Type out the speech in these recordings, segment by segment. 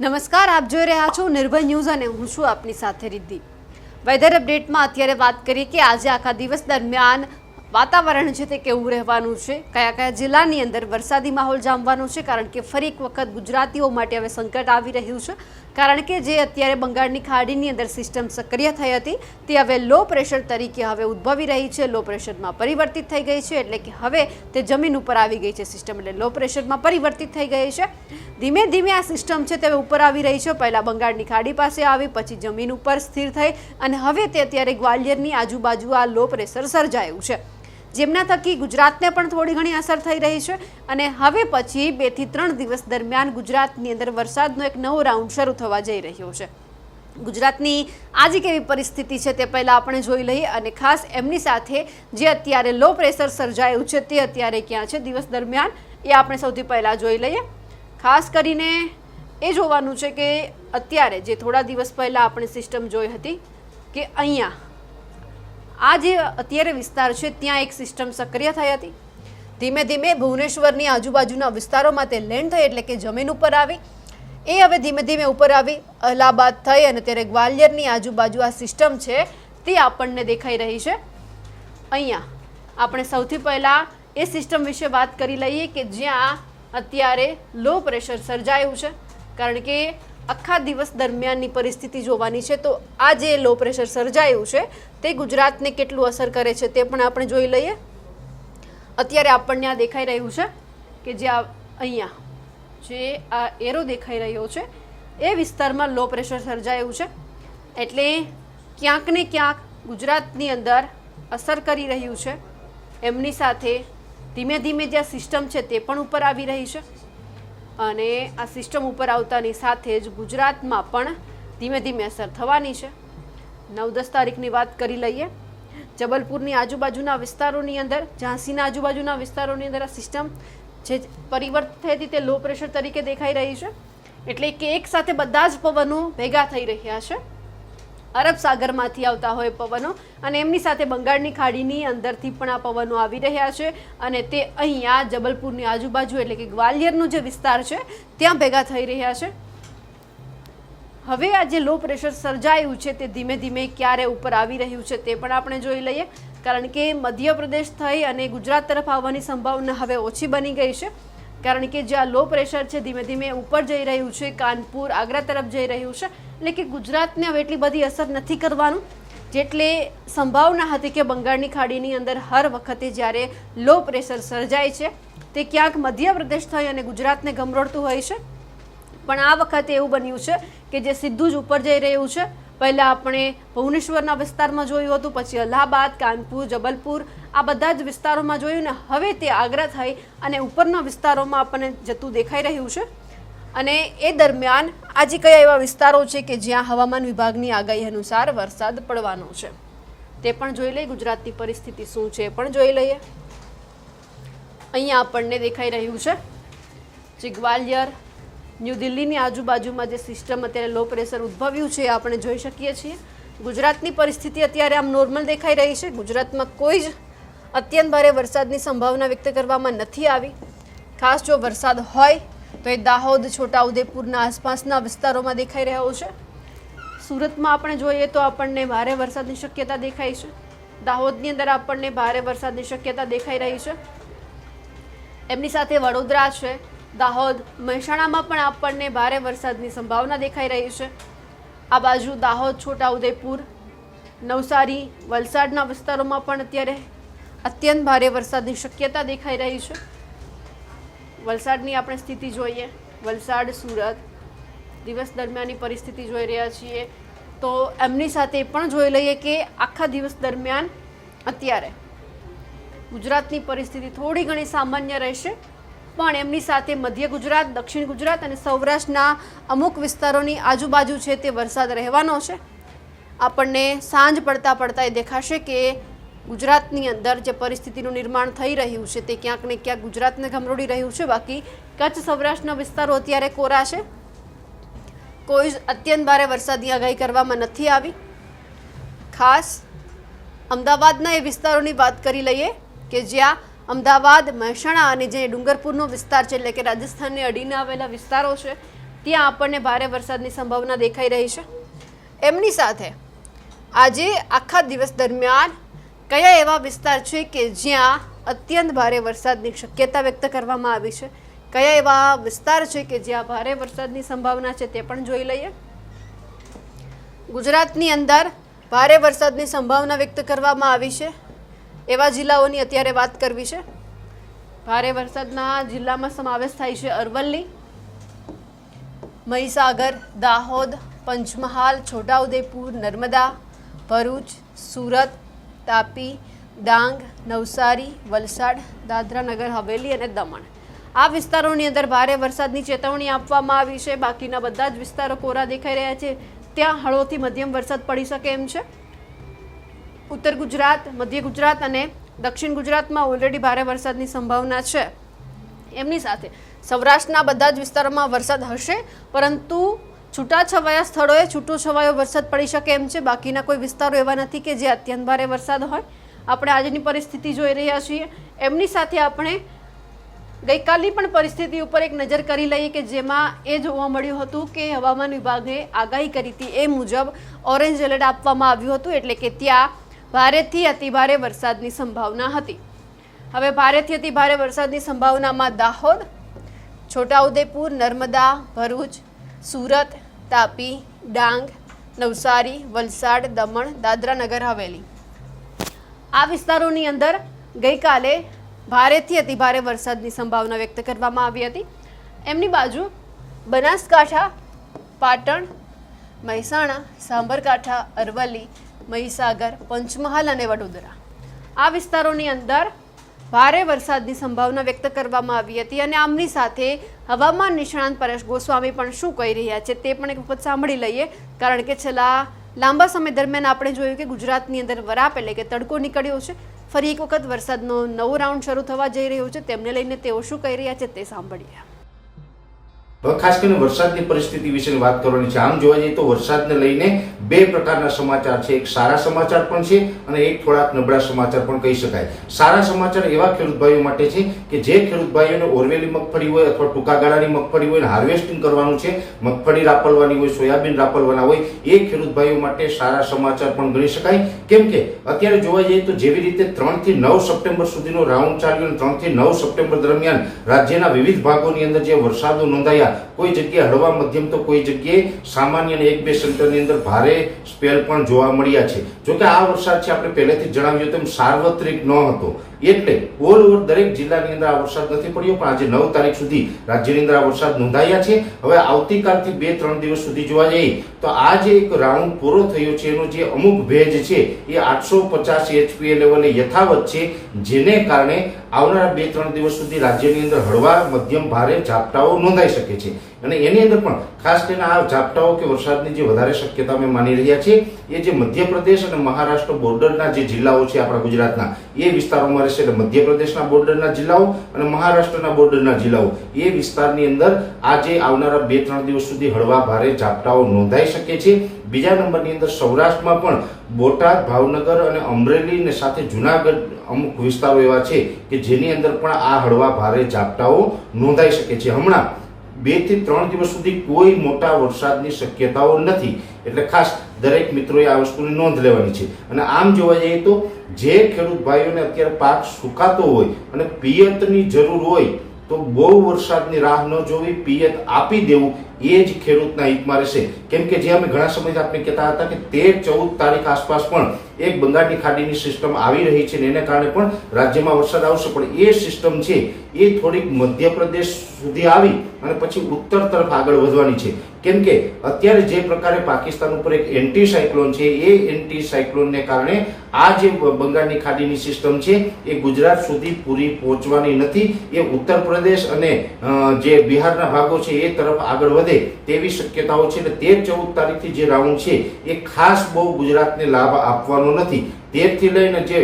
નમસ્કાર, આપ જોઈ રહ્યા છો નિર્ભય ન્યૂઝ અને હું છું આપની સાથે રિદ્ધિ. વેધર અપડેટમાં અત્યારે વાત કરીએ કે આજે આખા દિવસ દરમિયાન વાતાવરણ છે તે કેવું રહેવાનું છે? કયા કયા જિલ્લાની અંદર વરસાદી માહોલ જામવાનો છે? કારણ કે ફરી એક વખત ગુજરાતીઓ માટે હવે સંકટ આવી રહ્યું છે. કારણ કે જે અત્યારે બંગાળની ખાડીની અંદર સિસ્ટમ સક્રિય થઈ હતી, તે હવે લો પ્રેશર તરીકે હવે ઉદ્ભવી રહી છે. લો પ્રેશરમાં પરિવર્તિત થઈ ગઈ છે એટલે કે હવે તે જમીન ઉપર આવી ગઈ છે સિસ્ટમ એટલે લો પ્રેશરમાં પરિવર્તિત થઈ ગઈ છે. ધીમે ધીમે આ સિસ્ટમ છે તે ઉપર આવી રહી છે. પહેલાં બંગાળની ખાડી પાસે આવી, પછી જમીન ઉપર સ્થિર થઈ અને હવે તે અત્યારે ગ્વાલિયરની આજુબાજુ આ લો પ્રેશર સર્જાયું છે. જેમના થકી ગુજરાતને પણ થોડી ઘણી અસર થઈ રહી છે. અને હવે પછી બેથી ત્રણ દિવસ દરમિયાન ગુજરાતની અંદર વરસાદનો એક નવો રાઉન્ડ શરૂ થવા જઈ રહ્યો છે. ગુજરાતની આજે કેવી પરિસ્થિતિ છે તે પહેલાં આપણે જોઈ લઈએ અને ખાસ એમની સાથે જે અત્યારે લો પ્રેશર સર્જાયું છે તે અત્યારે ક્યાં છે દિવસ દરમિયાન એ આપણે સૌથી પહેલાં જોઈ લઈએ. ખાસ કરીને એ જોવાનું છે કે અત્યારે જે થોડા દિવસ પહેલાં આપણે સિસ્ટમ જોઈ હતી કે અહીંયા આ જે અત્યારે વિસ્તાર છે, ત્યાં એક સિસ્ટમ સક્રિય થઈ હતી. ધીમે ધીમે ભુવનેશ્વરની આજુબાજુના વિસ્તારોમાં તે લેન્ડ થઈ એટલે કે જમીન ઉપર આવી. એ હવે ધીમે ધીમે ઉપર આવી, અલ્હાબાદ થઈ અને ત્યારે ગ્વાલિયરની આજુબાજુ આ સિસ્ટમ છે, તે આપણને દેખાઈ રહી છે. અહીંયા આપણે સૌથી પહેલાં એ સિસ્ટમ વિશે વાત કરી લઈએ કે જ્યાં અત્યારે લો પ્રેશર સર્જાયું છે. કારણ કે આખા દિવસ દરમિયાનની પરિસ્થિતિ જોવાની છે. તો આ જે લો પ્રેશર સર્જાયું છે, તે ગુજરાતને કેટલું અસર કરે છે તે પણ આપણે જોઈ લઈએ. અત્યારે આપણને આ દેખાઈ રહ્યું છે કે જે અહીંયા જે આ એરો દેખાઈ રહ્યો છે, એ વિસ્તારમાં લો પ્રેશર સર્જાયું છે. એટલે ક્યાંક ને ક્યાંક ગુજરાતની અંદર અસર કરી રહ્યું છે. એમની સાથે ધીમે ધીમે જે સિસ્ટમ છે તે પણ ઉપર આવી રહી છે. અને આ સિસ્ટમ ઉપર આવતાની સાથે જ ગુજરાતમાં પણ ધીમે ધીમે અસર થવાની છે. નવ દસ તારીખની વાત કરી લઈએ. જબલપુરની આજુબાજુના વિસ્તારોની અંદર, ઝાંસીના આજુબાજુના વિસ્તારોની અંદર આ સિસ્ટમ જે પરિવર્તિત થઈ હતી તે લો પ્રેશર તરીકે દેખાઈ રહી છે. એટલે કે એક સાથે બધા જ પવનો ભેગા થઈ રહ્યા છે. અરબ સાગરમાંથી આવતા હોય પવનો અને એમની સાથે બંગાળની ખાડીની અંદરથી પણ આ પવનો આવી રહ્યા છે અને તે અહીંયા જબલપુરની આજુબાજુ એટલે કે ગ્વાલિયરનો જે વિસ્તાર છે, ત્યાં ભેગા થઈ રહ્યા છે. હવે આ જે લો પ્રેશર સર્જાયું છે તે ધીમે ધીમે ક્યારે ઉપર આવી રહ્યું છે તે પણ આપણે જોઈ લઈએ. કારણ કે મધ્યપ્રદેશ થઈ અને ગુજરાત તરફ આવવાની સંભાવના હવે ઓછી બની ગઈ છે. કારણ કે જે આ લો પ્રેશર છે, ધીમે ધીમે ઉપર જઈ રહ્યું છે, કાનપુર, આગ્રા તરફ જઈ રહ્યું છે, એટલે કે ગુજરાતને હવે એટલી બધી અસર નથી કરવાનું. જેટલે સંભાવના હતી કે બંગાળની ખાડીની અંદર હર વખતે જ્યારે લો પ્રેશર સર્જાય છે, તે ક્યાંક મધ્યપ્રદેશ થઈ અને ગુજરાતને ગમરોડતું હોય છે. પણ આ વખતે એવું બન્યું છે કે જે સીધું જ ઉપર જઈ રહ્યું છે પહેલાં આપણે ભુવનેશ્વરના વિસ્તારમાં જોયું હતું, પછી અલ્હાબાદ, કાનપુર, જબલપુર, આ બધા જ વિસ્તારોમાં જોયું ને હવે તે આગ્રા થઈ અને ઉપરના વિસ્તારોમાં આપણને જતું દેખાઈ રહ્યું છે. અને એ દરમિયાન આજે કયા એવા વિસ્તારો છે કે જ્યાં હવામાન વિભાગની આગાહી અનુસાર વરસાદ પડવાનો છે? તે પણ જોઈ લઈએ. ગુજરાતની પરિસ્થિતિ શું છે પણ જોઈ લઈએ. અહીંયા આપણને દેખાઈ રહ્યું છે. જે ગ્વાલિયર ન્યૂ દિલ્હીની આજુબાજુમાં જે સિસ્ટમ અત્યારે લો પ્રેશર ઉદ્ભવ્યું છે આપણે જોઈ શકીએ છીએ. ગુજરાતની પરિસ્થિતિ અત્યારે આમ નોર્મલ દેખાઈ રહી છે. ગુજરાતમાં કોઈ જ અત્યંત ભારે વરસાદની સંભાવના વ્યક્ત કરવામાં નથી આવી. ખાસ જો વરસાદ હોય તો એ દાહોદ, છોટાઉદેપુરના આસપાસના વિસ્તારોમાં દેખાઈ રહ્યો છે. સુરતમાં આપણે જોઈએ તો આપણને ભારે વરસાદની શક્યતા દેખાય છે. દાહોદની અંદર આપણને ભારે વરસાદની શક્યતા દેખાઈ રહી છે. એમની સાથે વડોદરા છે. દાહોદ મહેસાણામાં પણ આપણને ભારે વરસાદની સંભાવના દેખાઈ રહી છે. આ બાજુ દાહોદ, છોટાઉદેપુર, નવસારી, વલસાડના વિસ્તારોમાં પણ અત્યારે અત્યંત ભારે વરસાદની શક્યતા દેખાઈ રહી છે. વલસાડની આપણે સ્થિતિ જોઈએ. વલસાડ, સુરત દિવસ દરમિયાનની પરિસ્થિતિ જોઈ રહ્યા છીએ. તો એમની સાથે પણ જોઈ લઈએ કે આખા દિવસ દરમિયાન અત્યારે ગુજરાતની પરિસ્થિતિ થોડી ઘણી સામાન્ય રહેશે. પણ એમની સાથે મધ્ય ગુજરાત, દક્ષિણ ગુજરાત અને સૌરાષ્ટ્રના અમુક વિસ્તારોની આજુબાજુ છે તે વરસાદ રહેવાનો છે. આપણને સાંજ પડતા પડતા એ દેખાશે કે ગુજરાતની અંદર જે પરિસ્થિતિનું નિર્માણ થઈ રહ્યું છે તે ક્યાંક ને ક્યાંક ગુજરાતને ગમરોડી રહ્યું છે. બાકી કચ્છ, સૌરાષ્ટ્રના વિસ્તારો અત્યારે કોરા છે. કોઈ જ અત્યંત ભારે વરસાદની આગાહી કરવામાં નથી આવી. ખાસ અમદાવાદના એ વિસ્તારોની વાત કરી લઈએ કે જ્યાં અમદાવાદ, મહેસાણા અને જે ડુંગરપુરનો વિસ્તાર છે, એટલે કે રાજસ્થાનને અડીને આવેલા વિસ્તારો છે, ત્યાં આપણને ભારે વરસાદની સંભાવના દેખાઈ રહી છે. એમની સાથે આજે આખા દિવસ દરમિયાન કયા એવા વિસ્તાર છે કે જ્યાં અત્યંત ભારે વરસાદની શક્યતા વ્યક્ત કરવામાં આવી છે? કયા એવા વિસ્તાર છે કે જ્યાં ભારે વરસાદની સંભાવના છે તે પણ જોઈ લઈએ. ગુજરાતની અંદર ભારે વરસાદની સંભાવના વ્યક્ત કરવામાં આવી છે. એવા જિલ્લાઓની અત્યારે વાત કરવી છે? ભારે વરસાદના જિલ્લામાં સમાવેશ થાય છે અરવલ્લી, મહીસાગર, દાહોદ, પંચમહાલ, છોટાઉદેપુર, નર્મદા, ભરૂચ, સુરત, તાપી, ડાંગ, નવસારી, વલસાડ દાદરા નગર હવેલી અને દમણ. આ વિસ્તારોની અંદર ભારે વરસાદની ચેતવણી આપવામાં આવી છે. બાકીના બધા જ વિસ્તારો કોરા દેખાઈ રહ્યા છે. ત્યાં હળવોથી મધ્યમ વરસાદ પડી શકે એમ છે. ઉત્તર ગુજરાત, મધ્ય ગુજરાત અને દક્ષિણ ગુજરાતમાં ઓલરેડી ભારે વરસાદની સંભાવના છે. એમની સાથે સૌરાષ્ટ્રના બધા જ વિસ્તારોમાં વરસાદ હશે, પરંતુ છૂટાછવાયા સ્થળોએ છૂટો છવાયો વરસાદ પડી શકે એમ છે. બાકીના કોઈ વિસ્તારો એવા નથી કે જે અત્યંત ભારે વરસાદ હોય. આપણે આજની પરિસ્થિતિ જોઈ રહ્યા છીએ. એમની સાથે આપણે ગઈકાલની પણ પરિસ્થિતિ ઉપર એક નજર કરી લઈએ કે જેમાં એ જોવા મળ્યું હતું કે હવામાન વિભાગે આગાહી કરી હતી એ મુજબ ઓરેન્જ એલર્ટ આપવામાં આવ્યું હતું. એટલે કે ત્યાં ભારેથી અતિભારે વરસાદની સંભાવના હતી. હવે ભારેથી અતિભારે વરસાદની સંભાવનામાં દાહોદ, છોટાઉદેપુર, નર્મદા, ભરૂચ, સુરત, તાપી, ડાંગ, નવસારી, વલસાડ, દમણ, દાદરા નગર હવેલી. આ વિસ્તારોની અંદર ગઈકાલે ભારેથી અતિભારે વરસાદની સંભાવના વ્યક્ત કરવામાં આવી હતી. એમની બાજુ બનાસકાંઠા, પાટણ, મહેસાણા સાંબરકાંઠા અરવલ્લી મહીસાગર, પંચમહાલ અને વડોદરા. આ વિસ્તારોની અંદર ભારે વરસાદની સંભાવના વ્યક્ત કરવામાં આવી હતી અને આમની સાથે હવામાન નિષ્ણાંત પરેશ ગોસ્વામી પણ શું કહી રહ્યા છે તે પણ એક વખત સાંભળી લઈએ. કારણ કે છેલ્લા લાંબા સમય દરમિયાન આપણે જોયું કે ગુજરાતની અંદર વરાપ એટલે કે તડકો નીકળ્યો છે. ફરી એક વખત વરસાદનો નવો રાઉન્ડ શરૂ થવા જઈ રહ્યો છે. તેમને લઈને તેઓ શું કહી રહ્યા છે તે સાંભળીએ. ખાસ કરીને વરસાદની પરિસ્થિતિ વિશે વાત કરવાની છે. આમ જોવા જઈએ તો વરસાદને લઈને બે પ્રકારના સમાચાર છે. એક સારા સમાચાર પણ છે અને એક થોડાક નબળા સમાચાર પણ કહી શકાય. સારા સમાચાર એવા ખેડૂત ભાઈઓ માટે છે કે જે ખેડૂત ભાઈઓને ઓરવેલી મગફળી હોય અથવા ટૂંકા ગાળાની મગફળી હોય હાર્વેસ્ટિંગ કરવાનું છે, મગફળી રાપલવાની હોય, સોયાબીન રાપલવાના હોય, એ ખેડૂત ભાઈઓ માટે સારા સમાચાર પણ ગણી શકાય. કેમ કે અત્યારે જોવા જઈએ તો જેવી રીતે ત્રણથી નવ સપ્ટેમ્બર સુધીનો રાઉન્ડ ચાલ્યો અને ત્રણથી નવ સપ્ટેમ્બર દરમિયાન રાજ્યના વિવિધ ભાગોની અંદર જે વરસાદો નોંધાયા have કોઈ જગ્યાએ હળવા મધ્યમ તો કોઈ જગ્યાએ સામાન્ય અને એક બે સેન્ટરની અંદર ભારે સ્પેલ પણ જોવા મળ્યા છે. જોકે આ વરસાદ છે આપણે પહેલેથી જણાવ્યું તેમ સાર્વત્રિક ન હતો. એટલે ઓલ ઓવર દરેક જિલ્લાની અંદર આ વરસાદ નથી પડ્યો, પણ આજે નવ તારીખ સુધી રાજ્યની અંદર આ વરસાદ નોંધાયા છે. હવે આવતીકાલથી બે ત્રણ દિવસ સુધી જોવા જઈએ તો આ જે એક રાઉન્ડ પૂરો થયો છે, એનો જે અમુક ભેજ છે, એ આઠસો પચાસ એચપીએ લેવલે યથાવત છે, જેને કારણે આવનારા બે ત્રણ દિવસ સુધી રાજ્યની અંદર હળવા, મધ્યમ, ભારે ઝાપટાઓ નોંધાઈ શકે છે. અને એની અંદર પણ ખાસ કરીને આ ઝાપટાઓ કે વરસાદની જે વધારે શક્યતા અમે માની રહ્યા છીએ, એ જે મધ્યપ્રદેશ અને મહારાષ્ટ્ર બોર્ડરના જે જિલ્લાઓ છે આપણા ગુજરાતના, એ વિસ્તારોમાં રહેશે એટલે મધ્યપ્રદેશના બોર્ડરના જિલ્લાઓ અને મહારાષ્ટ્રના બોર્ડરના જિલ્લાઓ. એ વિસ્તારની અંદર આજે આવનારા બે ત્રણ દિવસ સુધી હળવા ભારે ઝાપટાઓ નોંધાઈ શકે છે. બીજા નંબરની અંદર સૌરાષ્ટ્રમાં પણ બોટાદ, ભાવનગર અને અમરેલી ને સાથે જુનાગઢ અમુક વિસ્તારો એવા છે કે જેની અંદર પણ આ હળવા ભારે ઝાપટાઓ નોંધાઈ શકે છે. હમણાં બેથી ત્રણ દિવસ સુધી કોઈ મોટા વરસાદની શક્યતાઓ નથી. એટલે ખાસ દરેક મિત્રોએ આ વસ્તુની નોંધ લેવાની છે. અને આમ જોવા જઈએ તો જે ખેડૂત ભાઈઓને અત્યારે પાક સુકાતો હોય અને પિયતની જરૂર હોય તો બહુ વરસાદની રાહ ન જોવી, પિયત આપી દેવું એ જ ખેડૂતના હિતમાં રહેશે. કેમ કે જે અમે ઘણા સમયથી આપણે કહેતા હતા કે તેર ચૌદ તારીખ આસપાસ પણ એક બંગાળની ખાડીની સિસ્ટમ આવી રહી છે એને કારણે પણ રાજ્યમાં વરસાદ આવશે. પણ એ સિસ્ટમ છે એ થોડીક મધ્યપ્રદેશ સુધી આવી અને પછી ઉત્તર તરફ આગળ વધવાની છે. કેમ કે અત્યારે જે પ્રકારે પાકિસ્તાન ઉપર એક એન્ટી સાયક્લોન છે, એ એન્ટી સાયક્લોનને કારણે આ જે બંગાળની ખાડીની સિસ્ટમ છે, એ ગુજરાત સુધી પૂરી પહોંચવાની નથી. એ ઉત્તર પ્રદેશ અને જે બિહારના ભાગો છે એ તરફ આગળ વધે તેવી શક્યતાઓ છે અને તેર ચૌદ તારીખથી જે રાઉન્ડ છે, એ ખાસ બહુ ગુજરાતને લાભ આપવાનો નથી. તેરથી લઈને જે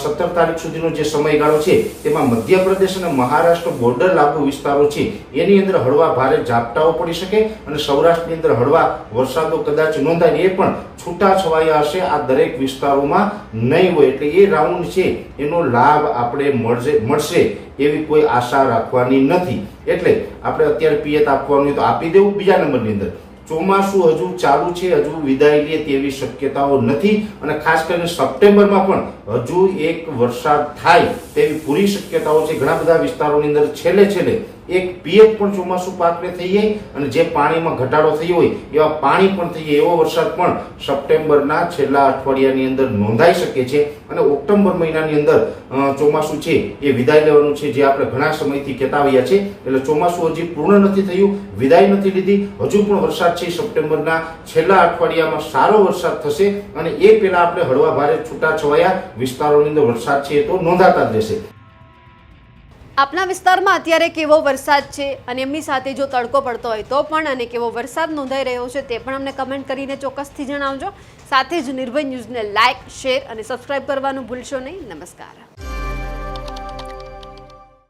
સત્તર તારીખ સુધીનો જે સમયગાળો છે, તેમાં મધ્યપ્રદેશ અને મહારાષ્ટ્ર બોર્ડર લાગુ વિસ્તારો છે. એની અંદર હળવા ભારે ઝાપટાઓ પડી શકે અને સૌરાષ્ટ્રની અંદર હળવા વરસાદો કદાચ નોંધાય એ પણ છૂટા છવાયા હશે. આ દરેક વિસ્તારોમાં નહીં હોય એટલે એ રાઉન્ડ છે, એનો લાભ આપણે મળશે મળશે એવી કોઈ આશા રાખવાની નથી. એટલે આપણે અત્યારે પિયત આપવાનું તો આપી દેવું બીજા નંબરની અંદર. ચોમાસું હજુ ચાલુ છે, હજુ વિદાય લે તેવી શક્યતાઓ નથી અને ખાસ કરીને સપ્ટેમ્બરમાં પણ હજુ એક વરસાદ થાય તેવી પૂરી શક્યતાઓ છે. ઘણા બધા વિસ્તારોની અંદર છેલ્લે છેલ્લે એક પીએચ પણ ચોમાસું પાકને થઈ જાય અને જે પાણીમાં ઘટાડો થયો હોય, એવા પાણી પણ થઈ જાય. એવો વરસાદ પણ સપ્ટેમ્બરના છેલ્લા અઠવાડિયાની અંદર નોંધાઈ શકે છે અને ઓક્ટોબર મહિનાની અંદર ચોમાસું છે એ વિદાય લેવાનું છે જે આપણે ઘણા સમયથી કહેતા આવ્યા છે. એટલે ચોમાસું હજી પૂર્ણ નથી થયું, વિદાય નથી લીધી. હજુ પણ વરસાદ છે સપ્ટેમ્બરના છેલ્લા અઠવાડિયામાં સારો વરસાદ થશે અને એ પહેલા આપણે હળવા ભારે છૂટાછવાયા વિસ્તારોની અંદર વરસાદ છે એ તો નોંધાતા જ રહેશે. આપના વિસ્તારમાં અત્યારે કેવો વરસાદ છે અને એમની સાથે જો તડકો પડતો હોય તો પણ અને કેવો વરસાદ નોંધાઈ રહ્યો છે તે પણ અમને કમેન્ટ કરીને ચોક્કસથી જણાવજો. સાથે જ નિર્ભય ન્યૂઝને લાઇક શેર અને સબસ્ક્રાઇબ કરવાનું ભૂલશો નહીં. નમસ્કાર.